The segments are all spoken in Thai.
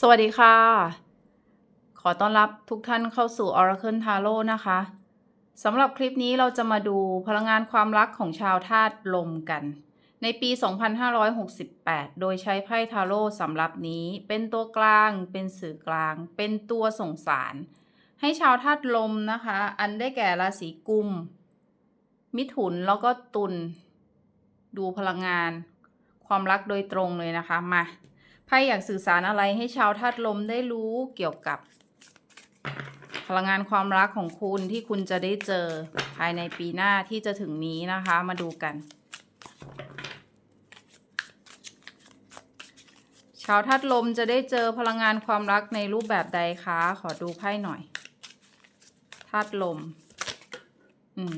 สวัสดีค่ะ ขอต้อนรับทุกท่านเข้าสู่ Oracle Tarot นะคะสำหรับคลิปนี้เราจะมาดูพลังงานความรักของชาวธาตุลมกัน ในปี 2568 โดยใช้ไพ่ทาโร่สำหรับนี้เป็นตัวกลาง เป็นสื่อกลาง เป็นตัวส่งสาร ให้ชาวธาตุลมนะคะ อันได้แก่ราศีกุม มิถุนแล้วก็ตุลดูพลังงานความรักโดยตรงเลยนะคะมา ไพ่อยากสื่อสารอะไรให้ชาวธาตุลมได้รู้เกี่ยวกับ พลังงานความรักของคุณที่คุณจะได้เจอภายในปีหน้าที่จะถึงนี้นะคะ มาดูกัน ชาวธาตุลมจะได้เจอพลังงานความรักในรูปแบบใดคะ ขอดูไพ่หน่อยธาตุลม อืม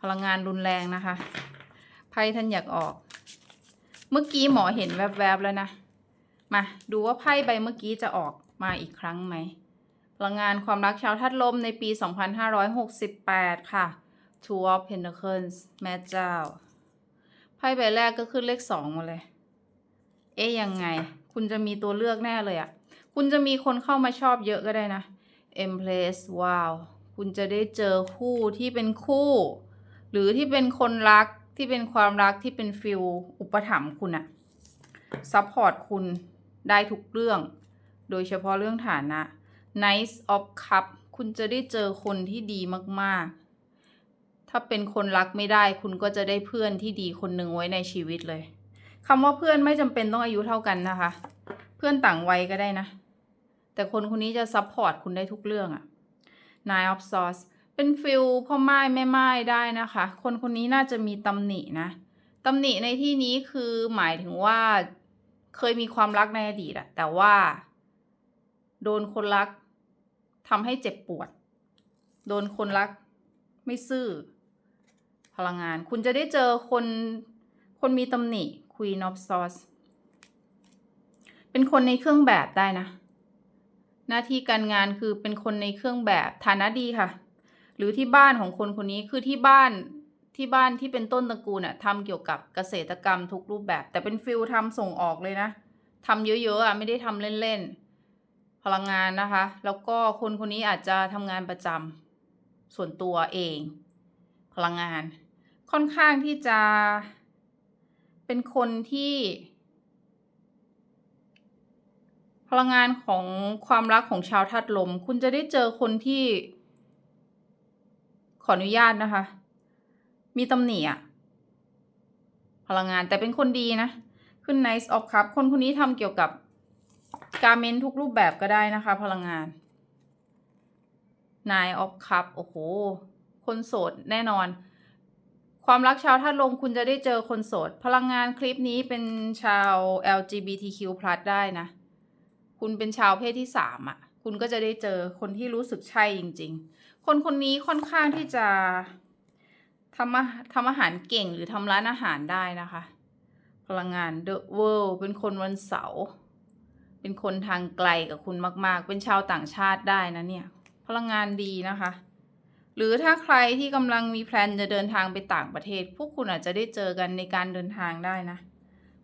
พลังงานรุนแรงนะคะ ไพ่ท่านอยากออก เมื่อกี้หมอเห็นแวบๆแล้วนะ มาดูว่าไพ่ใบเมื่อกี้จะออกมาอีกครั้งไหมพลังงานความรักชาวธาตุลมในปี 2568 ค่ะ Two of Pentacles แม่เจ้า ไพ่ใบแรกก็ขึ้นเลขสองมาเลย เอ๊ยยังไง คุณจะมีตัวเลือกแน่เลยอะ่ะ คุณจะมีคนเข้ามาชอบเยอะก็ได้นะ Empress ว้าว คุณจะได้เจอคู่ที่เป็นคู่ หรือที่เป็นคนรัก ที่เป็นความรักที่เป็นฟิลอุปถัมภ์คุณอะซัพพอร์ตคุณได้ทุกเรื่อง โดยเฉพาะเรื่องฐานะ Nice of Cup คุณจะได้เจอคนที่ดีมากๆ ถ้าเป็นคนรักไม่ได้ คุณก็จะได้เพื่อนที่ดีคนหนึ่งไว้ในชีวิตเลยคำว่าเพื่อนไม่จำเป็นต้องอายุเท่ากันนะคะ เพื่อนต่างวัยก็ได้นะ แต่คนคนนี้จะซัพพอร์ตคุณได้ทุกเรื่องอะ Nine of Swords เป็นฟิลพ่อไม้แม่ไม้ได้นะคะ คนคนนี้น่าจะมีตำหนินะตำหนิในที่นี้คือหมายถึงว่าเคยมีความรักในอดีตอะแต่ว่า โดนคนรักทำให้เจ็บปวด โดนคนรักไม่ซื่อ พลังงาน คุณจะได้เจอคนคนมีตำหนิ Queen of Swords เป็นคนในเครื่องแบบได้นะ หน้าที่การงานคือเป็นคนในเครื่องแบบฐานะดีค่ะ หรือที่บ้านของคนคนนี้คือที่บ้านที่บ้านที่เป็นต้นตระกูลน่ะทำเกี่ยวกับเกษตรกรรมทุกรูปแบบ แต่เป็นฟิลทำส่งออกเลยนะทำเยอะๆอะไม่ได้ทำเล่นๆ พลังงานนะคะ แล้วก็คนคนนี้อาจจะทำงานประจำส่วนตัวเอง พลังงาน ค่อนข้างที่จะ เป็นคนที่ พลังงานของความรักของชาวธาตุลม คุณจะได้เจอคนที่ ขออนุญาตนะคะ มีตำหนิอะพลังงานแต่เป็นคนดีนะ ขึ้น Nice of Cup คนคนนี้ทำเกี่ยวกับการเมนทุกรูปแบบก็ได้นะคะ พลังงาน Nine of Cup โอ้โห คนโสดแน่นอน ความรักชาวธาตุลมคุณจะได้เจอคนโสด พลังงานคลิปนี้เป็นชาว LGBTQ+ ได้นะ คุณเป็นชาวเพศที่สามอะ คุณก็จะได้เจอคนที่รู้สึกใช่จริง ๆ คนคนนี้ค่อนข้างที่จะทำอาทำอาหารเก่งหรือทำร้านอาหารได้นะคะ พลังงาน The World เป็นคนวันเสาร์เป็นคนทางไกลกับคุณมากๆ เป็นชาวต่างชาติได้นะเนี่ย พลังงานดีนะคะ หรือถ้าใครที่กำลังมีแพลนจะเดินทางไปต่างประเทศ พวกคุณอาจจะได้เจอกันในการเดินทางได้นะ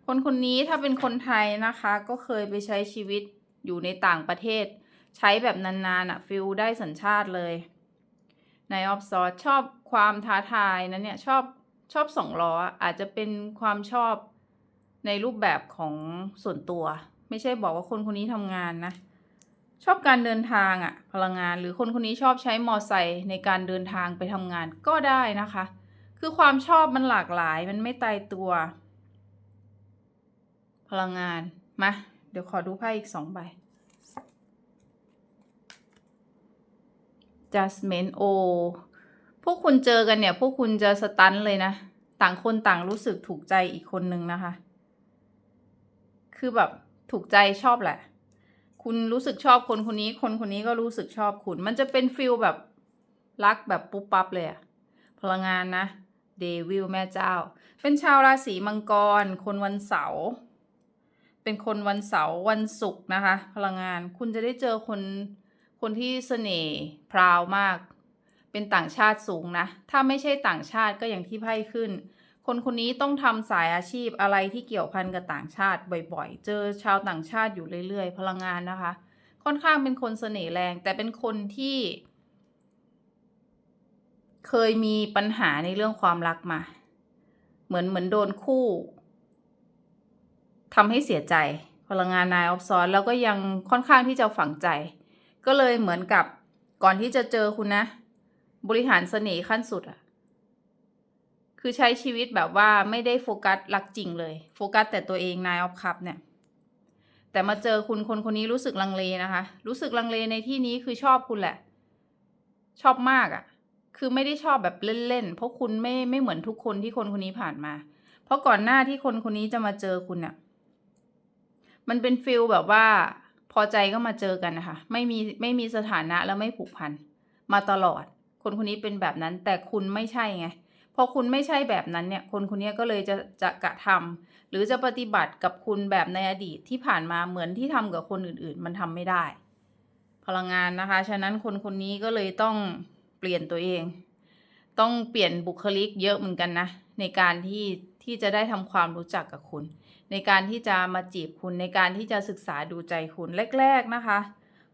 คนคนนี้ถ้าเป็นคนไทยนะคะ ก็เคยไปใช้ชีวิตอยู่ในต่างประเทศ ใช้แบบนานๆอะฟิลได้สัญชาติเลย ในออฟซอร์ชอบความท้าทายนะเนี่ยชอบชอบสองล้ออาจจะเป็นความชอบในรูปแบบของส่วนตัว ไม่ใช่บอกว่าคนคนนี้ทำงานนะ ชอบการเดินทางอะพลังงานหรือคนคนนี้ชอบใช้มอไซค์ในการเดินทางไปทำงานก็ได้นะคะ คือความชอบมันหลากหลายมันไม่ตายตัว พลังงานมาเดี๋ยวขอดูไพ่อีกสองใบ Judgment โอพวกคุณเจอกันเนี่ย พวกคุณจะสตันเลยนะ ต่างคนต่างรู้สึกถูกใจอีกคนนึงนะคะ คือแบบถูกใจชอบแหละ คุณรู้สึกชอบคนคนนี้ คนคนนี้ก็รู้สึกชอบคุณ มันจะเป็นฟิลแบบรักแบบปุ๊บปั๊บเลยอะพลังงานนะเดวิลแม่เจ้า เป็นชาวราศีมังกร คนวันเสาร์เป็นคนวันเสาร์วันศุกร์นะคะ พลังงานคุณจะได้เจอคน คนที่เสน่ห์พราวมาก เป็นต่างชาติสูงนะ ถ้าไม่ใช่ต่างชาติก็อย่างที่ไพ่ขึ้น คนคนนี้ต้องทำสายอาชีพอะไรที่เกี่ยวพันกับต่างชาติบ่อยๆ เจอชาวต่างชาติอยู่เรื่อยๆ พลังงานนะคะ ค่อนข้างเป็นคนเสน่ห์แรง แต่เป็นคนที่ เคยมีปัญหาในเรื่องความรักมา เหมือนเหมือนโดนคู่ทำให้เสียใจพลังงานนายออฟซอนแล้วก็ยังค่อนข้างที่จะฝังใจ ก็เลยเหมือนกับก่อนที่จะเจอคุณนะ บริหารเสน่ห์ขั้นสุดอะคือใช้ชีวิตแบบว่าไม่ได้โฟกัสรักจริงเลย โฟกัสแต่ตัวเองนายออฟคัพเนี่ย แต่มาเจอคุณคนคนนี้รู้สึกลังเลนะคะ รู้สึกลังเลในที่นี้คือชอบคุณแหละ ชอบมากอะ่ะ คือไม่ได้ชอบแบบเล่นๆ เพราะคุณไม่ไม่เหมือนทุกคนที่คนคนนี้ผ่านมา เพราะก่อนหน้าที่คนคนนี้จะมาเจอคุณเนี่ยมันเป็นฟิลแบบว่า พอใจก็มาเจอกันนะคะ ไม่มีไม่มีสถานะแล้วไม่ผูกพันมาตลอด คนคนนี้เป็นแบบนั้นแต่คุณไม่ใช่ไงพอคุณไม่ใช่แบบนั้นเนี่ย คนคนนี้ก็เลยจะจะกระทำหรือจะปฏิบัติกับคุณแบบในอดีตที่ผ่านมาเหมือนที่ทำกับคนอื่นๆ มันทำไม่ได้ พลังงานนะคะ ฉะนั้นคนคนนี้ก็เลยต้องเปลี่ยนตัวเอง ต้องเปลี่ยนบุคลิกเยอะเหมือนกันนะ ในการที่ที่จะได้ทำความรู้จักกับคุณ ในการที่จะมาจีบคุณในการที่จะศึกษาดูใจคุณแรก ๆนะคะ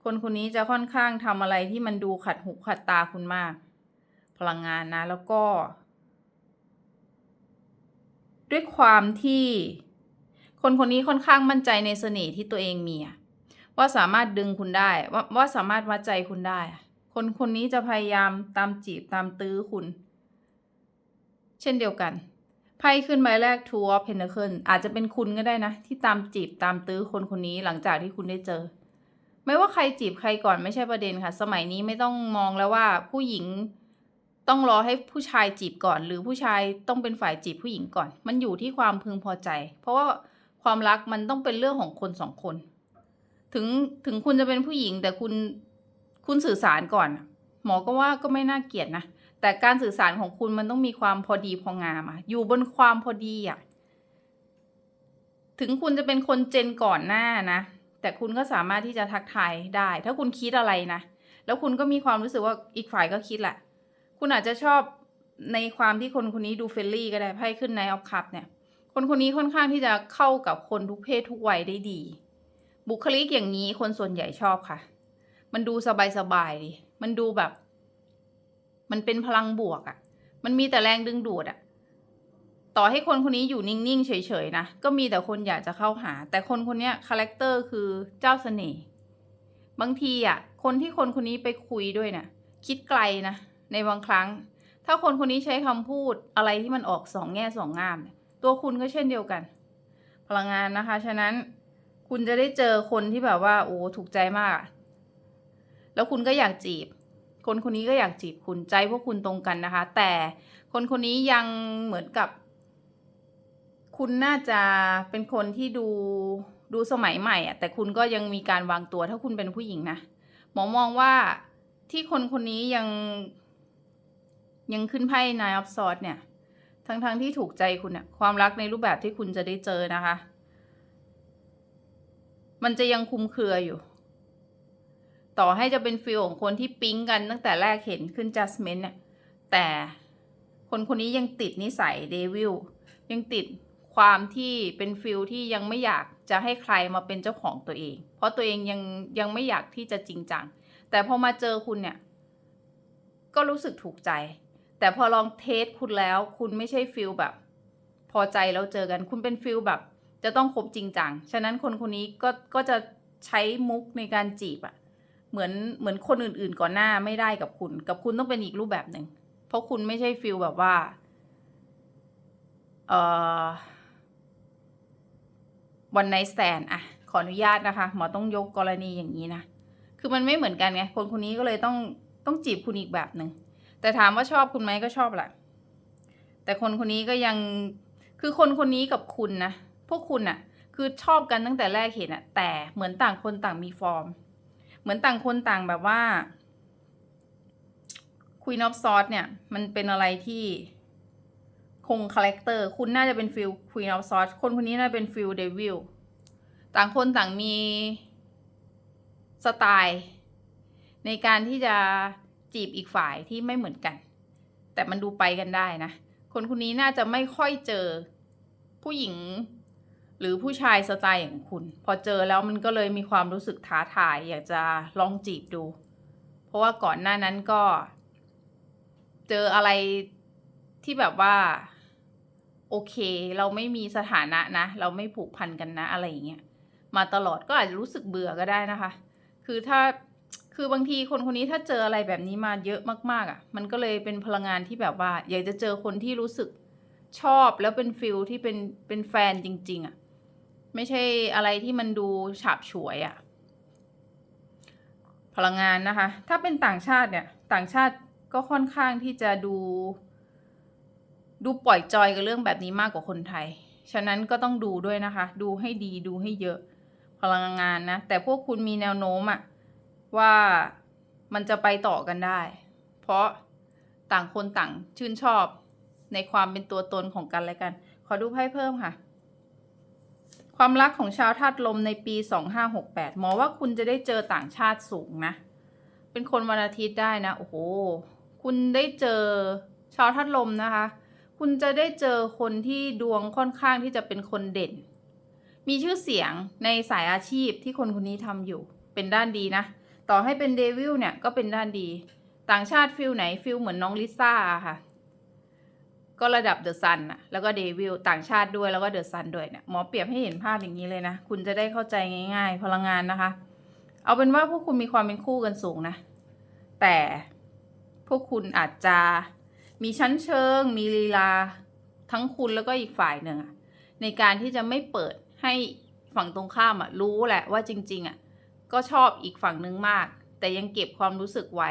คนคนนี้จะค่อนข้างทำอะไรที่มันดูขัดหูขัดตาคุณมาก พลังงานนะแล้วก็ ด้วยความที่ คนคนนี้ค่อนข้างมั่นใจในเสน่ห์ที่ตัวเองมีว่าสามารถดึงคุณได้ว่าว่าสามารถวัดใจคุณได้ คนคนนี้จะพยายามตามจีบตามตื้อคุณ เช่นเดียวกัน ไพ่ขึ้นใบแรก Two of Pentacles อาจจะเป็นคุณก็ได้นะ ที่ตามจีบตามตื้อคนคนนี้หลังจากที่คุณได้เจอ ไม่ว่าใครจีบใครก่อนไม่ใช่ประเด็นค่ะ สมัยนี้ไม่ต้องมองแล้วว่าผู้หญิงต้องรอให้ผู้ชายจีบก่อน หรือผู้ชายต้องเป็นฝ่ายจีบผู้หญิงก่อน มันอยู่ที่ความพึงพอใจ เพราะว่าความรักมันต้องเป็นเรื่องของคนสองคน ถึงถึงคุณจะเป็นผู้หญิงแต่คุณคุณสื่อสารก่อน หมอก็ว่าก็ไม่น่าเกลียดนะ แต่การสื่อสารของคุณมันต้องมีความพอดีพองามอะอยู่บนความพอดีอะถึงคุณจะเป็นคนเจนก่อนหน้านะ แต่คุณก็สามารถที่จะทักทายได้ ถ้าคุณคิดอะไรนะ แล้วคุณก็มีความรู้สึกว่าอีกฝ่ายก็คิดแหละ คุณอาจจะชอบในความที่คนคนนี้ดูเฟรนลี่ก็ได้ไพ่ขึ้นในออฟคัพเนี่ย คนคนนี้ค่อนข้างที่จะเข้ากับคนทุกเพศทุกวัยได้ดี บุคลิกอย่างนี้คนส่วนใหญ่ชอบค่ะ มันดูสบายๆดี มันดูแบบ มันเป็นพลังบวกอะ่ะ มันมีแต่แรงดึงดูดอะ่ะ ต่อให้คนคนนี้อยู่นิ่ง ๆ เฉย ๆ นะ ก็มีแต่คนอยากจะเข้าหา แต่คนคนนี้คาแรคเตอร์คือเจ้าเสน่ห์บางทีอะ คนที่คนคนนี้ไปคุยด้วยเนี่ยคิดไกลนะ ในบางครั้ง ถ้าคนคนนี้ใช้คำพูดอะไรที่มันออกสองแง่สองงามเนี่ยตัวคุณก็เช่นเดียวกัน พลังงานนะคะ ฉะนั้นคุณจะได้เจอคนที่แบบว่า โอ้ถูกใจมาก แล้วคุณก็อยากจีบ คนคนนี้ก็อยากจีบคุณใจพวกคุณตรงกันนะคะ แต่คนคนนี้ยังเหมือนกับ คุณน่าจะเป็นคนที่ดูดูสมัยใหม่อะแต่คุณก็ยังมีการวางตัวถ้าคุณเป็นผู้หญิงนะหมอมองว่าที่คนคนนี้ยังยังขึ้นไพ่ Nine of Swords เนี่ย ทั้งๆทที่ถูกใจคุณเนี่ยความรักในรูปแบบที่คุณจะได้เจอนะคะ มันจะยังคุมเครืออยู่ ต่อให้จะเป็นฟิลของคนที่ปิ๊งกันตั้งแต่แรกเห็นขึ้น Judgment เนี่ยแต่คนคนนี้ยังติดนิสัยเดวิลยังติดความที่เป็นฟิลที่ยังไม่อยากจะให้ใครมาเป็นเจ้าของตัวเอง เพราะตัวเองยังยังไม่อยากที่จะจริงจัง แต่พอมาเจอคุณเนี่ย ก็รู้สึกถูกใจ แต่พอลองเทสคุณแล้ว คุณไม่ใช่ฟิลแบบ พอใจแล้วเจอกัน คุณเป็นฟิลแบบ จะต้องคบจริงจัง ฉะนั้นคนคนนี้ก็ก็จะใช้มุกในการจีบอะ เหมือนเหมือนคนอื่นๆก่อนหน้าไม่ได้กับคุณ กับคุณต้องเป็นอีกรูปแบบหนึ่งเพราะคุณไม่ใช่ฟิลแบบว่าเอ่อวันไนสแตนอะขออนุญาตนะคะ หมอต้องยกกรณีอย่างนี้นะ คือมันไม่เหมือนกันไง คนคนนี้ก็เลยต้องต้องจีบคุณอีกแบบหนึ่ง แต่ถามว่าชอบคุณไหมก็ชอบแหละ แต่คนคนนี้ก็ยัง คือคนคนนี้กับคุณนะ พวกคุณอะคือชอบกันตั้งแต่แรกเห็นอะแต่เหมือนต่างคนต่างมีฟอร์ม มือนต่างคนต่างแบบว่า Queen of Swords เนี่ย มันเป็นอะไรที่คงคาแรคเตอร์ คุณน่าจะเป็นฟิล Queen of Swords คนคนนี้น่าจะเป็นฟิล Devil ต่างคนต่างมีสไตล์ ในการที่จะจีบอีกฝ่ายที่ไม่เหมือนกัน แต่มันดูไปกันได้นะ คนคนนี้น่าจะไม่ค่อยเจอผู้หญิง หรือผู้ชายสไตล์อย่างคุณ พอเจอแล้วมันก็เลยมีความรู้สึกท้าทาย อยากจะลองจีบดู เพราะว่าก่อนหน้านั้นก็ เจออะไรที่แบบว่า โอเค เราไม่มีสถานะนะ เราไม่ผูกพันกันนะอะไรอย่างเงี้ยมาตลอดก็อาจจะรู้สึกเบื่อก็ได้นะคะ คือถ้าคือบางทีคนคนนี้ถ้าเจออะไรแบบนี้มาเยอะมากๆอะ่ะ มันก็เลยเป็นพลังงานที่แบบว่า อยากจะเจอคนที่รู้สึกชอบแล้วเป็นฟิลที่เป็นเป็นแฟนจริง ๆอะ่ะ ไม่ใช่อะไรที่มันดูฉาบฉวยอะ่ะพลังงานนะคะ ถ้าเป็นต่างชาติเนี่ย ต่างชาติก็ค่อนข้างที่จะดู ดูปล่อยจอยกับเรื่องแบบนี้มากกว่าคนไทย ฉะนั้นก็ต้องดูด้วยนะคะ ดูให้ดีดูให้เยอะ พลังงานนะ แต่พวกคุณมีแนวโน้มอะว่ามันจะไปต่อกันได้ เพราะต่างคนต่างชื่นชอบในความเป็นตัวตนของกันและกัน ขอดูไพ่เพิ่มค่ะ ความรักของชาวธาตุลมในปี 2568 หมอว่าคุณจะได้เจอต่างชาติสูงนะ เป็นคนวันอาทิตย์ได้นะ โอ้โห คุณได้เจอชาวธาตุลมนะคะ คุณจะได้เจอคนที่ดวงค่อนข้างที่จะเป็นคนเด่น มีชื่อเสียงในสายอาชีพที่คนคนนี้ทำอยู่ เป็นด้านดีนะ ต่อให้เป็นเดวิลเนี่ยก็เป็นด้านดี ต่างชาติฟิลไหนฟิลเหมือนน้องลิซ่าอะค่ะ ก็ระดับเดอะซันอะแล้วก็เดวิลต่างชาติด้วยแล้วก็เดอะซันด้วยเนี่ยหมอเปรียบให้เห็นภาพอย่างนี้เลยนะ คุณจะได้เข้าใจง่ายๆ พลังงานนะคะ เอาเป็นว่าพวกคุณมีความเป็นคู่กันสูงนะ แต่พวกคุณอาจจะมีชั้นเชิง มีลีลาทั้งคุณแล้วก็อีกฝ่ายหนึ่งในการที่จะไม่เปิดให้ฝั่งตรงข้ามอะรู้แหละว่าจริง ๆอะก็ชอบอีกฝั่งหนึ่งมาก แต่ยังเก็บความรู้สึกไว้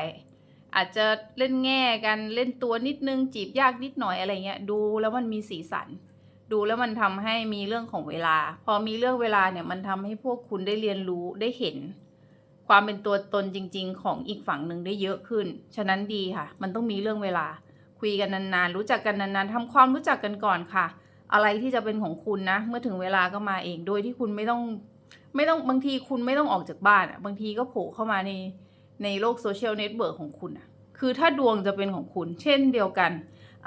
อาจจะเล่นแง่กันเล่นตัวนิดนึงจีบยากนิดหน่อยอะไรเงี้ยดูแล้วมันมีสีสัน ดูแล้วมันทำให้มีเรื่องของเวลา พอมีเรื่องเวลาเนี่ยมันทำให้พวกคุณได้เรียนรู้ได้เห็น ความเป็นตัวตนจริง ๆ ของอีกฝั่งหนึ่งได้เยอะขึ้น ฉะนั้นดีค่ะ มันต้องมีเรื่องเวลา คุยกันนานๆรู้จักกันนานๆทำความรู้จักกันก่อนค่ะ อะไรที่จะเป็นของคุณนะ เมื่อถึงเวลาก็มาเองโดยที่คุณไม่ต้องไม่ต้องบางทีคุณไม่ต้องออกจากบ้านอะบางทีก็โผล่เข้ามาใน ในโลกโซเชียลเน็ตเวิร์กของคุณอะคือถ้าดวงจะเป็นของคุณ เช่นเดียวกัน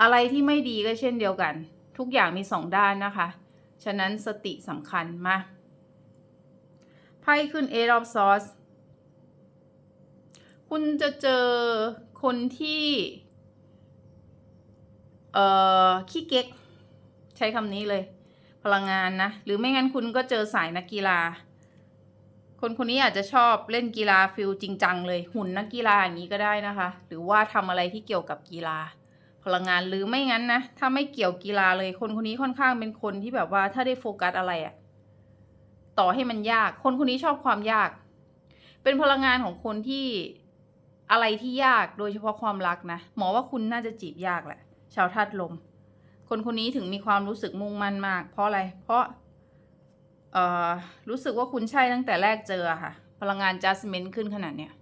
อะไรที่ไม่ดีก็เช่นเดียวกัน ทุกอย่างมีสองด้านนะคะ ฉะนั้นสติสำคัญมาไพ่ขึ้น Eight of Swords คุณจะเจอคนที่เอ่อขี้เก๊ก ใช้คำนี้เลย พลังงานนะ หรือไม่งั้นคุณก็เจอสายนักกีฬา คนคนนี้อาจจะชอบเล่นกีฬาฟิลจริงจังเลยหุ่นนักกีฬาอย่างนี้ก็ได้นะคะ หรือว่าทำอะไรที่เกี่ยวกับกีฬา พลังงานหรือไม่งั้นนะ ถ้าไม่เกี่ยวกีฬาเลย คนคนนี้ค่อนข้างเป็นคนที่แบบว่าถ้าได้โฟกัสอะไรอะต่อให้มันยาก คนคนนี้ชอบความยาก เป็นพลังงานของคนที่อะไรที่ยากโดยเฉพาะความรักนะหมอว่าคุณน่าจะจีบยากแหละ ชาวธาตุลม คนคนนี้ถึงมีความรู้สึกมุ่งมั่นมาก เพราะอะไร เพราะ เอ่อรู้สึกว่าคุณใช่ตั้งแต่แรกเจอค่ะ พลังงานจัสเมนขึ้นขนาดเนี้ย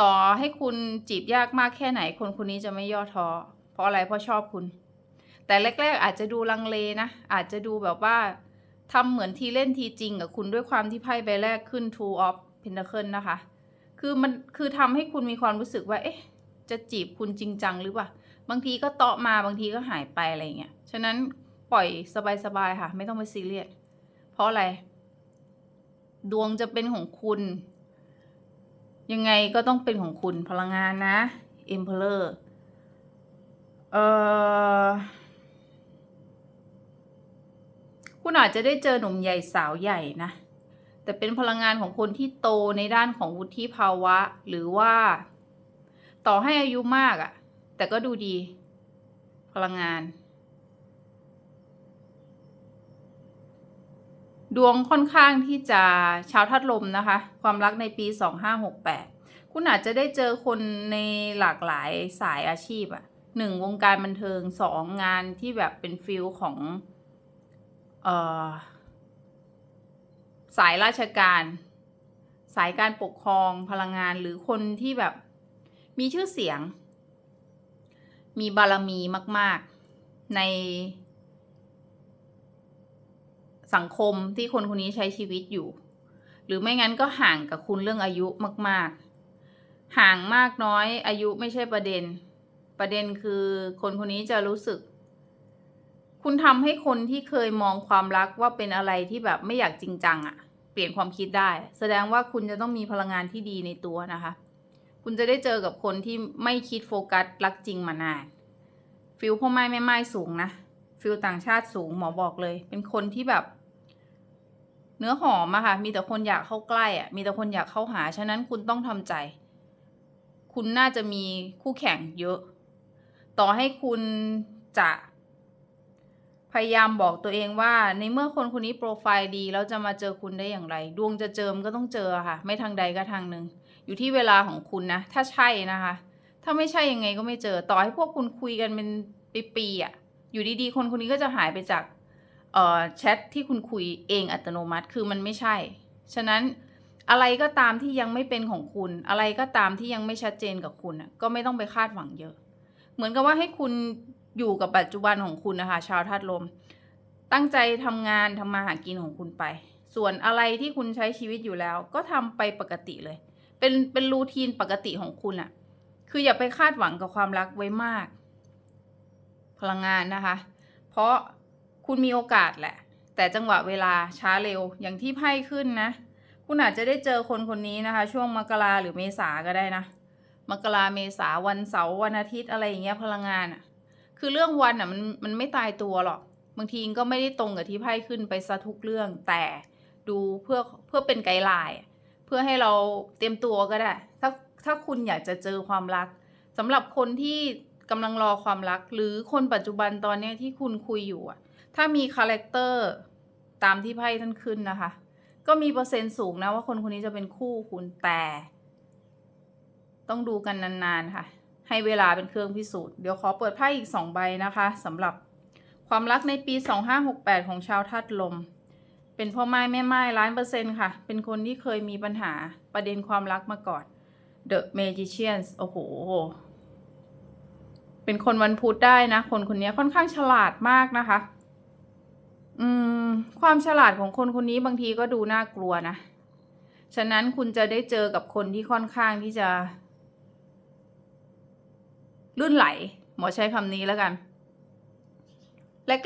ต่อให้คุณจีบยากมากแค่ไหน คนคนนี้จะไม่ย่อท้อเพราะอะไรเพราะชอบคุณ แต่แรก ๆ อาจจะดูลังเลนะอาจจะดูแบบว่าทำเหมือนทีเล่นทีจริงกับคุณด้วยความที่ไพ่ใบแรกขึ้น two of pentacle นะคะ คือมันคือทำให้คุณมีความรู้สึกว่าเอ๊ะจะจีบคุณจริงจังหรือเปล่า บางทีก็เตาะมาบางทีก็หายไปอะไรเงี้ย ฉะนั้นปล่อยสบายๆค่ะ ไม่ต้องไปซีเรียส เพราะอะไร ดวงจะเป็นของคุณ ยังไงก็ต้องเป็นของคุณพลังงานนะ Emperor เอ่อคุณอาจจะได้เจอหนุ่มใหญ่สาวใหญ่นะ แต่เป็นพลังงานของคนที่โตในด้านของวุฒิภาวะ หรือว่า ต่อให้อายุมากอะ่ะ แต่ก็ดูดี พลังงาน ดวงค่อนข้างที่จะชาวทัดลมนะคะ ความรักในปี 2568 คุณอาจจะได้เจอคนในหลากหลายสายอาชีพอะหนึ่งวงการบันเทิงสองงานที่แบบเป็นฟิลของเออสายราชการ สายการปกครองพลังงานหรือคนที่แบบมีชื่อเสียง มีบารมีมาก ๆ ใน สังคมที่คนคนนี้ใช้ชีวิตอยู่ หรือไม่งั้นก็ห่างกับคุณเรื่องอายุมาก ๆ ห่างมากน้อยอายุไม่ใช่ประเด็น ประเด็นคือคนคนนี้จะรู้สึก คุณทำให้คนที่เคยมองความรักว่าเป็นอะไรที่แบบไม่อยากจริงจังอะเปลี่ยนความคิดได้ แสดงว่าคุณจะต้องมีพลังงานที่ดีในตัวนะคะ คุณจะได้เจอกับคนที่ไม่คิดโฟกัสรักจริงมานานฟิลพ่อไม้แม่ไม้สูงนะฟิลต่างชาติสูงหมอบอกเลย เป็นคนที่แบบ เนื้อหอมอะค่ะ มีแต่คนอยากเข้าใกล้อะมีแต่คนอยากเข้าหา ฉะนั้นคุณต้องทำใจ คุณน่าจะมีคู่แข่งเยอะ ต่อให้คุณจะ พยายามบอกตัวเองว่า ในเมื่อคนคนนี้โปรไฟล์ดีแล้วจะมาเจอคุณได้อย่างไร ดวงจะเจิมก็ต้องเจอค่ะ ไม่ทางใดก็ทางหนึ่ง อยู่ที่เวลาของคุณนะ ถ้าใช่นะคะ ถ้าไม่ใช่ยังไงก็ไม่เจอ ต่อให้พวกคุณคุยกันเป็นปีๆอะอยู่ดีๆ คนคนนี้ก็จะหายไปจาก แชทที่คุณคุยเองอัตโนมัติคือมันไม่ใช่ ฉะนั้นอะไรก็ตามที่ยังไม่เป็นของคุณ อะไรก็ตามที่ยังไม่ชัดเจนกับคุณก็ไม่ต้องไปคาดหวังเยอะ เหมือนกับว่าให้คุณอยู่กับปัจจุบันของคุณนะคะชาวธาตุลม ตั้งใจทำงานทำมาหากินของคุณไป ส่วนอะไรที่คุณใช้ชีวิตอยู่แล้ว ก็ทำไปปกติเลย เป็นเป็นรูทีนปกติของคุณอะคืออย่าไปคาดหวังกับความรักไว้มาก พลังงานนะคะ เพราะ คุณมีโอกาสแหละ แต่จังหวะเวลาช้าเร็วอย่างที่ไพ่ขึ้นนะ คุณอาจจะได้เจอคนคนนี้นะคะ ช่วงมกราหรือเมษาก็ได้นะมกราเมษาวันเสาร์วันอาทิตย์อะไรอย่างเงี้ยพลังงานอะคือเรื่องวันอะมันมันไม่ตายตัวหรอกบางทีก็ไม่ได้ตรงกับที่ไพ่ขึ้นไปซะทุกเรื่องแต่ดูเพื่อเพื่อเป็นไกด์ไลน์เพื่อให้เราเตรียมตัวก็ได้ ถ้าถ้าคุณอยากจะเจอความรักสำหรับคนที่กำลังรอความรัก หรือคนปัจจุบันตอนเนี้ยที่คุณคุยอยู่อะ ถ้ามีคาแรคเตอร์ตามที่ไพ่ท่านขึ้นนะคะ ก็มีเปอร์เซ็นต์สูงนะว่าคนคนนี้จะเป็นคู่คุณแต่ ต้องดูกันนานๆค่ะ ให้เวลาเป็นเครื่องพิสูจน์ เดี๋ยวขอเปิดไพ่อีก 2 ใบนะคะสำหรับความรักในปี 2568 ของชาวธาตุลม เป็นพ่อไม้แม่ไม้ล้านเปอร์เซ็นต์ค่ะ เป็นคนที่เคยมีปัญหาประเด็นความรักมาก่อน The Magicians โอ้โห เป็นคนวันพุธได้นะ คนคนนี้ค่อนข้างฉลาดมากนะคะ อืม ความฉลาดของคนคนนี้บางทีก็ดูน่ากลัวนะ ฉะนั้นคุณจะได้เจอกับคนที่ค่อนข้างที่จะ ลื่นไหล หมอใช้คำนี้แล้วกัน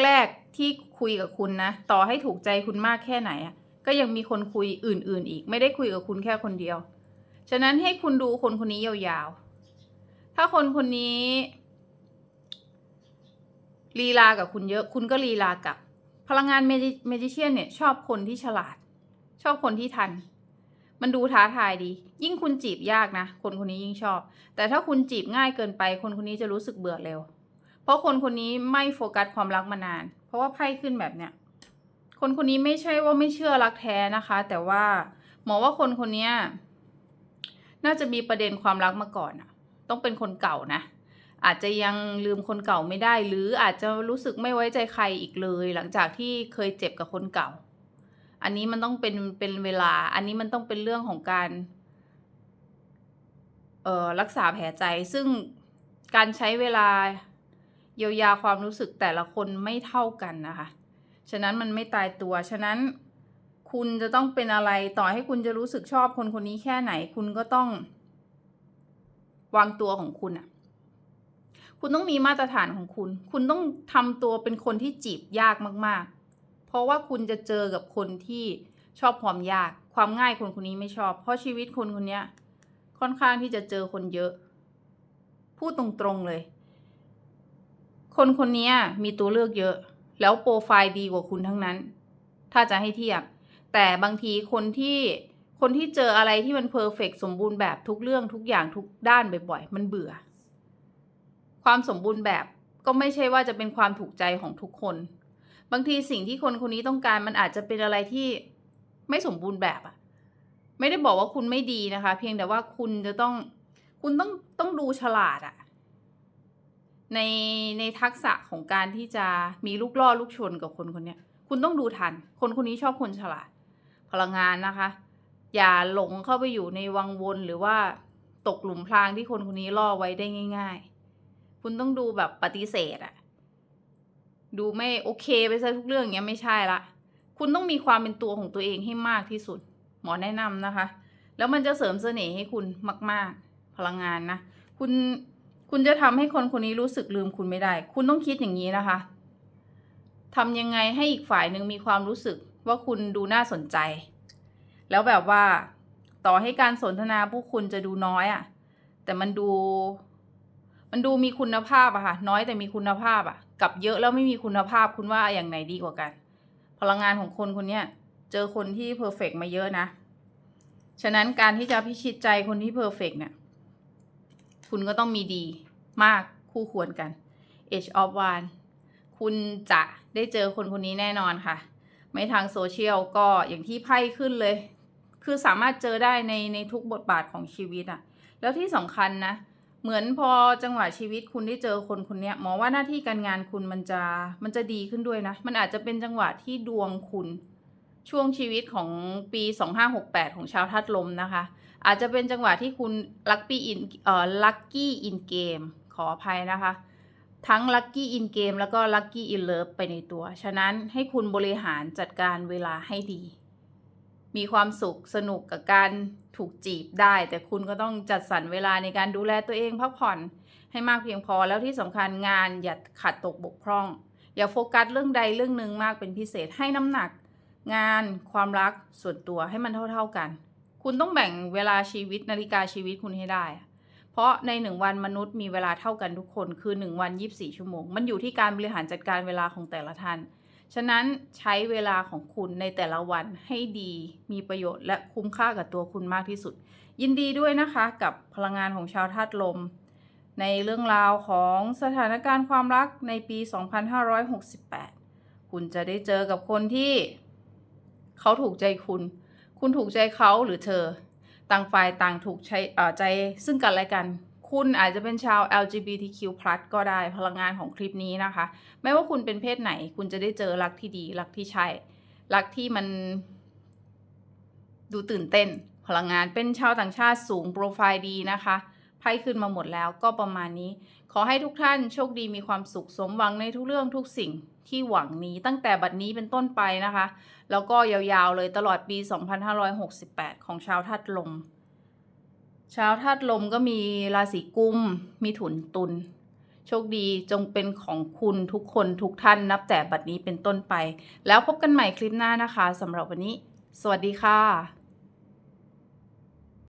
แรก ๆ ที่คุยกับคุณนะ ต่อให้ถูกใจคุณมากแค่ไหนอะก็ยังมีคนคุยอื่น ๆ อีก ไม่ได้คุยกับคุณแค่คนเดียว ฉะนั้นให้คุณดูคนคนนี้ยาวๆ ถ้าคนคนนี้ลีลากับคุณเยอะ คุณก็ลีลากลับ ลังงานเมจิเชียนเนี่ยชอบคนที่ฉลาด ชอบคนที่ทัน มันดูท้าทายดี ยิ่งคุณจีบยากนะ คนคนนี้ยิ่งชอบ แต่ถ้าคุณจีบง่ายเกินไป คนคนนี้จะรู้สึกเบื่อเร็ว เพราะคนคนนี้ไม่โฟกัสความรักมานาน เพราะว่าไพ่ขึ้นแบบเนี้ยคนคนนี้ไม่ใช่ว่าไม่เชื่อรักแท้นะคะ แต่ว่าหมอว่าคนคนนี้น่าจะมีประเด็นความรักมาก่อนอะต้องเป็นคนเก่านะ อาจจะยังลืมคนเก่าไม่ได้ หรืออาจจะรู้สึกไม่ไว้ใจใครอีกเลย หลังจากที่เคยเจ็บกับคนเก่า อันนี้มันต้องเป็นเป็นเวลา อันนี้มันต้องเป็นเรื่องของการเอ่อรักษาแผลใจ ซึ่งการใช้เวลาเยียวยาความรู้สึกแต่ละคนไม่เท่ากันนะคะ ฉะนั้นมันไม่ตายตัว ฉะนั้นคุณจะต้องเป็นอะไรต่อให้คุณจะรู้สึกชอบคนคนนี้แค่ไหน คุณก็ต้องวางตัวของคุณอะ คุณต้องมีมาตรฐานของคุณ คุณต้องทำตัวเป็นคนที่จีบยากมาก ๆ เพราะว่าคุณจะเจอกับคนที่ชอบความยาก ความง่ายคนคนนี้ไม่ชอบ เพราะชีวิตคนคนนี้ค่อนข้างที่จะเจอคนเยอะ พูดตรงๆเลย คนคนนี้มีตัวเลือกเยอะ แล้วโปรไฟล์ดีกว่าคุณทั้งนั้น ถ้าจะให้เทียบ แต่บางทีคนที่คนที่เจออะไรที่มันเพอร์เฟกสมบูรณ์แบบทุกเรื่องทุกอย่างทุกด้านบ่อยๆ มันเบื่อ ความสมบูรณ์แบบก็ไม่ใช่ว่าจะเป็นความถูกใจของทุกคน บางทีสิ่งที่คนคนนี้ต้องการมันอาจจะเป็นอะไรที่ไม่สมบูรณ์แบบอะไม่ได้บอกว่าคุณไม่ดีนะคะ เพียงแต่ว่าคุณจะต้องคุณต้องต้องดูฉลาดอะในในทักษะของการที่จะมีลูกล่อลูกชนกับคนคนนี้คุณต้องดูทัน คนคนนี้ชอบคนฉลาด พลังงานนะคะ อย่าหลงเข้าไปอยู่ในวังวนหรือว่าตกหลุมพรางที่คนคนนี้ล่อไว้ได้ง่าย ๆ คุณต้องดูแบบปฏิเสธอะดูไม่โอเคไปซะทุกเรื่องเงี้ยไม่ใช่ละ คุณต้องมีความเป็นตัวของตัวเองให้มากที่สุด หมอแนะนำนะคะ แล้วมันจะเสริมเสน่ห์ให้คุณมาก ๆ พลังงานนะ คุณคุณจะทำให้คนคนนี้รู้สึกลืมคุณไม่ได้ คุณต้องคิดอย่างนี้นะคะทำยังไงให้อีกฝ่ายหนึ่งมีความรู้สึกว่าคุณดูน่าสนใจ แล้วแบบว่าต่อให้การสนทนาพวกคุณจะดูน้อยอะ่ะ แต่มันดู มันดูมีคุณภาพอะค่ะ น้อยแต่มีคุณภาพอะกับเยอะแล้วไม่มีคุณภาพคุณว่าอย่างไหนดีกว่ากัน พลังงานของคนคนเนี้ยเจอคนที่เพอร์เฟกมาเยอะนะ ฉะนั้นการที่จะพิชิตใจคนที่เพอร์เฟกเนี่ย คุณก็ต้องมีดีมากคู่ควรกัน Age of One คุณจะได้เจอคนคนนี้แน่นอนค่ะ ไม่ทางโซเชียลก็อย่างที่ไพ่ขึ้นเลย คือสามารถเจอได้ในในทุกบทบาทของชีวิตอะแล้วที่สำคัญนะ เหมือนพอจังหวะชีวิตคุณได้เจอคนคนนี้หมอว่าหน้าที่การงานคุณมันจะมันจะดีขึ้นด้วยนะ มันอาจจะเป็นจังหวะที่ดวงคุณช่วงชีวิตของปี 2568 ของชาวธาตุลมนะคะ อาจจะเป็นจังหวะที่คุณลัคกี้อินเอ่อลัคกี้อินเกมขออภัยนะคะ ทั้งลัคกี้อินเกมแล้วก็ลัคกี้อินเลิฟไปในตัว ฉะนั้นให้คุณบริหารจัดการเวลาให้ดี มีความสุขสนุกกับการถูกจีบได้ แต่คุณก็ต้องจัดสรรเวลาในการดูแลตัวเองพักผ่อนให้มากเพียงพอแล้วที่สำคัญงานอย่าขาดตกบกพร่อง อย่าโฟกัสเรื่องใดเรื่องหนึ่งมากเป็นพิเศษให้น้ำหนัก งานความรักส่วนตัวให้มันเท่า ๆกัน คุณต้องแบ่งเวลาชีวิตนาฬิกาชีวิตคุณให้ได้ เพราะในหนึ่งวันมนุษย์มีเวลาเท่ากันทุกคนคือหนึ่งวันยีิบสี่ชั่วโมง มันอยู่ที่การบริหารจัดการเวลาของแต่ละท่าน ฉะนั้นใช้เวลาของคุณในแต่ละวันให้ดีมีประโยชน์และคุ้มค่ากับตัวคุณมากที่สุด ยินดีด้วยนะคะกับพลังงานของชาวธาตุลม ในเรื่องราวของสถานการณ์ความรักในปี 2568 คุณจะได้เจอกับคนที่เขาถูกใจคุณ คุณถูกใจเขาหรือเธอ ต่างฝ่ายต่างถูกใช้เอ่อใจซึ่งกันและกัน คุณอาจจะเป็นชาว LGBTQ+ ก็ได้พลังงานของคลิปนี้นะคะ ไม่ว่าคุณเป็นเพศไหน คุณจะได้เจอรักที่ดี รักที่ใช่ รักที่มัน ดูตื่นเต้น พลังงานเป็นชาวต่างชาติสูงโปรไฟล์ดีนะคะไพ่ขึ้นมาหมดแล้วก็ประมาณนี้ ขอให้ทุกท่านโชคดีมีความสุขสมหวังในทุกเรื่องทุกสิ่งที่หวังนี้ตั้งแต่บัดนี้เป็นต้นไปนะคะ แล้วก็ยาวๆเลยตลอดปี 2568 ของชาวธาตุลม ชาวธาตุลมก็มีราศีกุม มีถุนตุลโชคดีจงเป็นของคุณทุกคนทุกท่านนับแต่บัดนี้เป็นต้นไป แล้วพบกันใหม่คลิปหน้านะคะสำหรับวันนี้ สวัสดีค่ะ